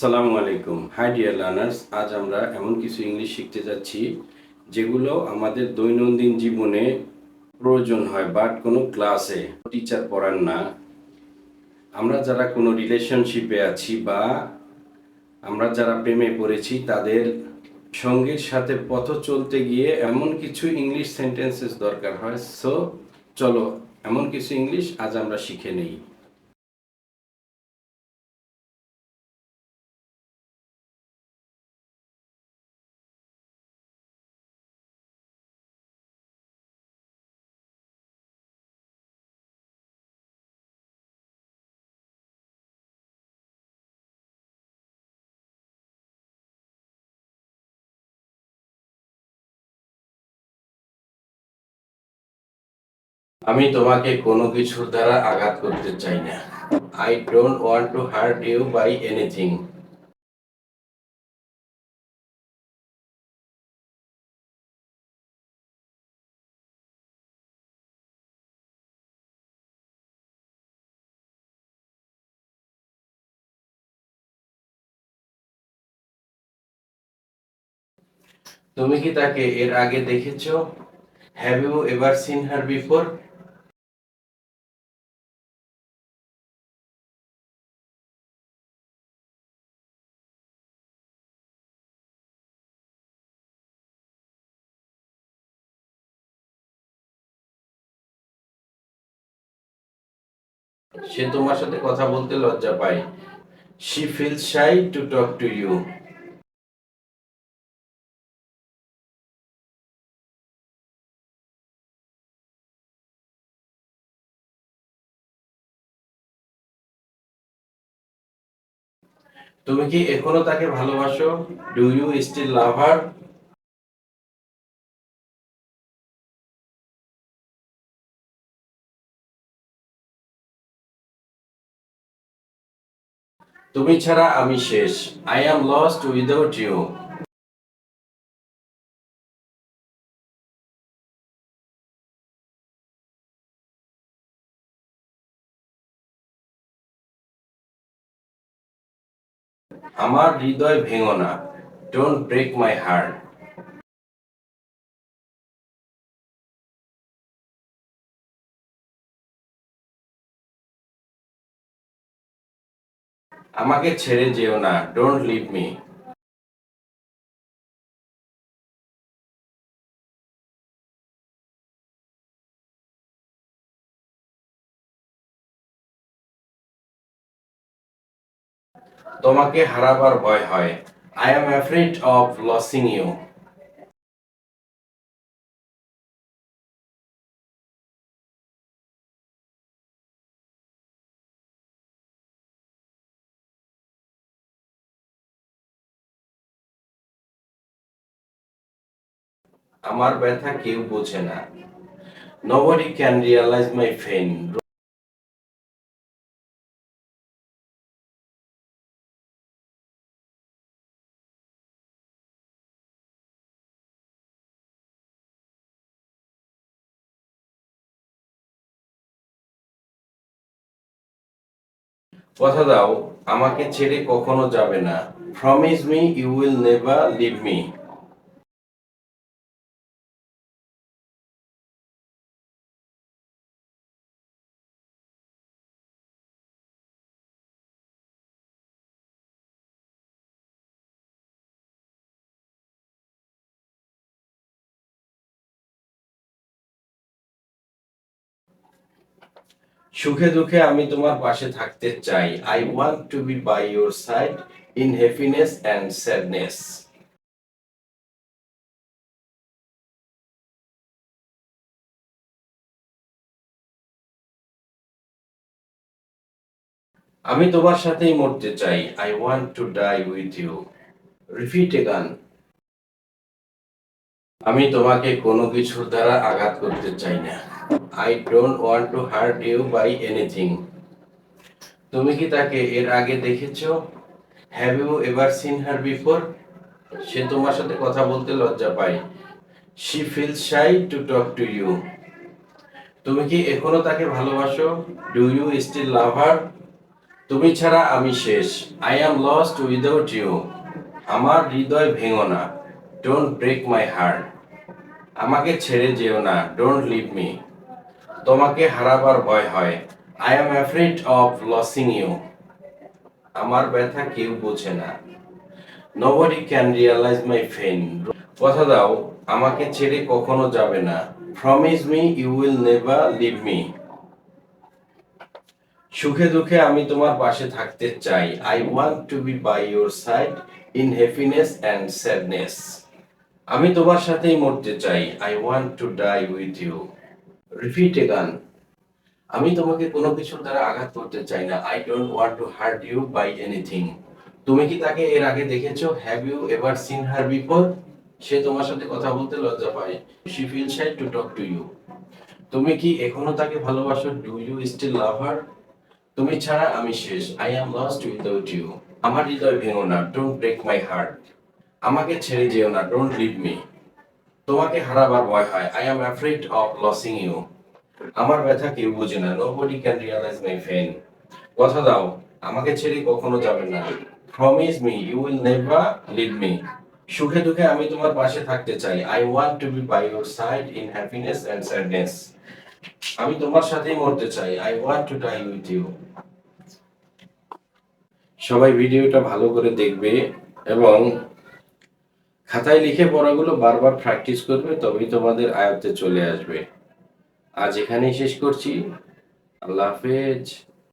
সালামু আলাইকুম। High dear learners আজ আমরা এমন কিছু ইংলিশ শিখতে যাচ্ছি, যেগুলো আমাদের দৈনন্দিন জীবনে প্রয়োজন হয় বাট কোনো ক্লাসে টিচার পড়ান না। আমরা যারা কোনো রিলেশনশিপে আছি বা আমরা যারা প্রেমে পড়েছি, তাদের সঙ্গীর সাথে পথ চলতে গিয়ে এমন কিছু ইংলিশ সেন্টেন্সেস দরকার হয়। সো চলো, এমন কিছু ইংলিশ আজ আমরা শিখে নেই। আমি তোমাকে কোনো কিছুর দ্বারা আঘাত করতে চাই না। I don't want to hurt you by anything তুমি কি তাকে এর আগে দেখেছ? Have you ever seen her before সে তোমার সাথে কথা বলতে লজ্জা পায়। She feel shy to talk to you তুমি কি এখনও তাকে ভালোবাসো? Do you still love her তুমি ছাড়া আমি শেষ। I am lost without you আমার হৃদয় ভেঙো না। ডোন্ট ব্রেক মাই হার্ট আমাকে ছেড়ে যেও না ডোন্ট লিভ মি তোমাকে হারাবার ভয় হয়। I am afraid of losing you আমার ব্যথা কেউ বোঝে না। Nobody can realize my pain. কথা দাও, আমাকে ছেড়ে কখনো যাবে না। Promise me you will never leave me সুখে দুঃখে আমি তোমার পাশে থাকতে চাই। I want to be by your side in happiness and sadness আমি তোমার সাথেই মরতে চাই। I want to die with you repeat গান আমি তোমাকে কোনো কিছুর দ্বারা আঘাত করতে চাই না। I don't want to hurt you by anything তুমি কি তাকে এর আগে দেখেছ? Have you ever seen her before সে তোমার সাথে কথা বলতে লজ্জা পায়। She feels shy to talk to you তুমি কি এখনও তাকে ভালোবাসো? Do you still love her তুমি ছাড়া আমি শেষ। I am lost without you আমার হৃদয় ভেঙো না। ডোন্ট ব্রেক মাই হার্ট আমাকে ছেড়ে যেও না। ডোন্ট লিভ মি তোমাকে হারাবার ভয় হয়। I am afraid of losing you আমার ব্যথা কেউ বোঝে না। Nobody can realise my pain কথা দাও, আমাকে ছেড়ে কখনো যাবে না। Promise me you will never leave me সুখে দুঃখে আমি তোমার পাশে থাকতে চাই। I want to be by your side in happiness and sadness আমি তোমার সাথেই মরতে চাই। I want to die with you repeat গান। আমি তোমাকে কোনো কিছুর দ্বারা আঘাত করতে চাই না। I don't want to hurt you by anything তুমি কি তাকে এর আগে দেখেছ? Have you ever seen her before সে তোমার সাথে কথা বলতে লজ্জা পায়। She feel shy to talk to you তুমি কি এখনও তাকে ভালোবাসো? Do you still love her তুমি ছাড়া আমি শেষ। I am lost without you আমার হৃদয় ভেঙো না। ডোন্ট ব্রেক মাই হার্ট আমাকে ছেড়ে যেও না। ডোন্ট লিভ মি তোমাকে হারাবার ভয় হয় I am afraid of losing you আমার ব্যথা কেউ বোঝে না। Nobody can realise my pain কথা দাও, আমাকে ছেড়ে কখনো যাবে না। Promise me you will never leave me সুখে দুঃখে আমি তোমার পাশে থাকতে চাই। I want to be by your side in happiness and sadness আমি তোমার সাথেই মরতে চাই। I want to die with you সবাই ভিডিওটা ভালো করে দেখবে এবং খাতায় লিখে পড়াগুলো বারবার প্র্যাকটিস করবে, তবেই তোমাদের আয়ত্তে চলে আসবে। আজ এখানেই শেষ করছি। আল্লাহ হাফেজ।